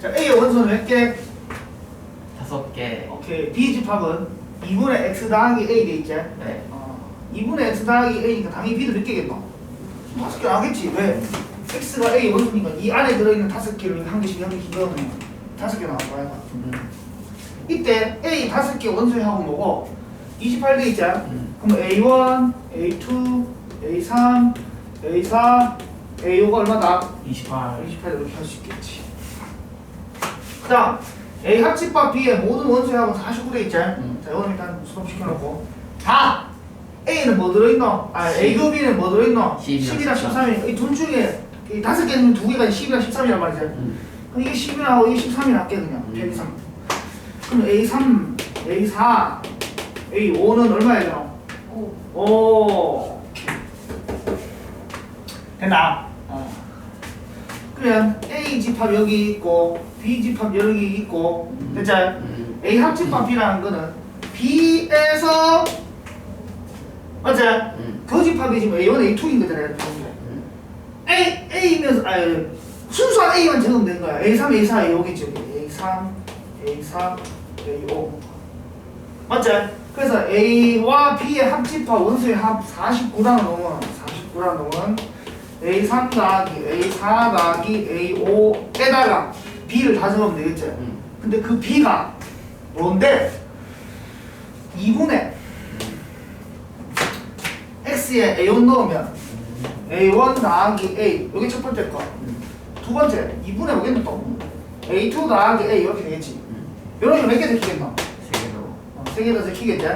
자, A의 원소는 몇 개? 다섯 개. 오케이. B 집합은 2분의 X 더하기 A 돼 있지? 네. 어, 2분의 X 더하기 A니까 당연히 B도 몇 개겠노? 다섯 개 나겠지. 왜? X가 A 원소니까 이 안에 들어있는 다섯 개를 한 개씩 한 개씩 넣으면 다섯 개 나올 거야. 음. 이때 A 다섯 개 원소하고 뭐고 28돼 있지? 음. 그럼 A1, A2, A3, A4, A5가 얼마다? 28. 28 이렇게 할 수 있겠지. 그 다음 A 합집합 B의 모든 원소하고 49돼 있지? 음. 자 이거는 일단 수업시켜놓고 다 A는 뭐 들어있노? 아 A고 B는 뭐 들어있노? 10 10이랑 이랑 13이 이둘 중에 이 다섯 개는 두 개가 10이랑 13이란 말이지 음. 그럼 이게 10이라고 이게 13이 낫게 그냥 음. 103 그럼 A3, A4, A5는 얼마야 되노? 오. 오 됐나? 어. 그러면 A 집합 여기 있고 B 집합 여기 있고? 음. A 합집합 B라는 거는 B에서 맞지? 음. 그 집합이 지금 A1, A2인 거잖아요. 음. A, A면서 아니 순수한 A만 되는 거야. A3, A4, A5겠죠. A3, A4, A5 맞지? 그래서 A와 B의 합집합 원소의 합 49라는 놈은 49라는 놈은 A3 더하기 A4 더하기 A5에다가 B를 다 적으면 되겠지? 음. 근데 그 B가 뭔데? 2분의 X에 A1 넣으면 A1 더하기 A 여기 첫 번째 거. 두 번째 2분의 뭐겠노 또? A2 더하기 A 이렇게 되겠지. 음. 이런 식으로 몇개 적히겠노? 세 개로. 어, 세 개더 적히겠지?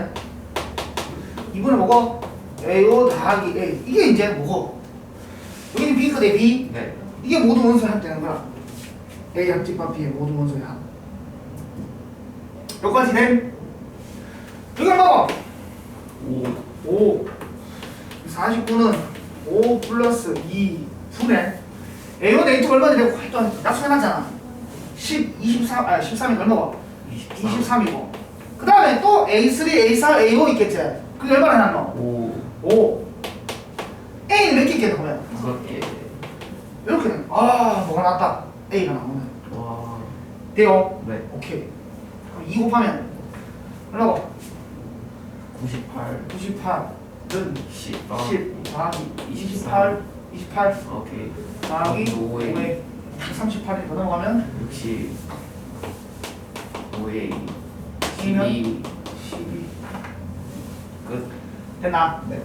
2분의 뭐고? A5 더하기 A 이게 이제 뭐고? 여기는 돼 B 네. 이게 모든 원소의 합 되는 거야. A 합집합 B의 모든 원소의 합. 여기까지 된? 이걸 먹어! 오. 5 49는 5 플러스 2 분의 A1, A2 얼마 되고 일단 약속해놨잖아 10, 23, 아 13이 얼마고? 23. 23이고 그 다음에 또 A3, A4, A5 있겠지? 그게 얼마나 해놨노? 오. 5 A는 몇개 있겠노 그러면? 다섯 개. 이렇게 되는 거야. 아 뭐가 나왔다 A가 나오네 와. 돼요? 네. 오케이 그럼 2 곱하면 얼마고? 98. 98은 10. 10 더하기 28 28 오케이. 더하기 5A. 5에 38이 더 넘어가면 60. 5A. 이면? 12. 12 끝. 됐나? 네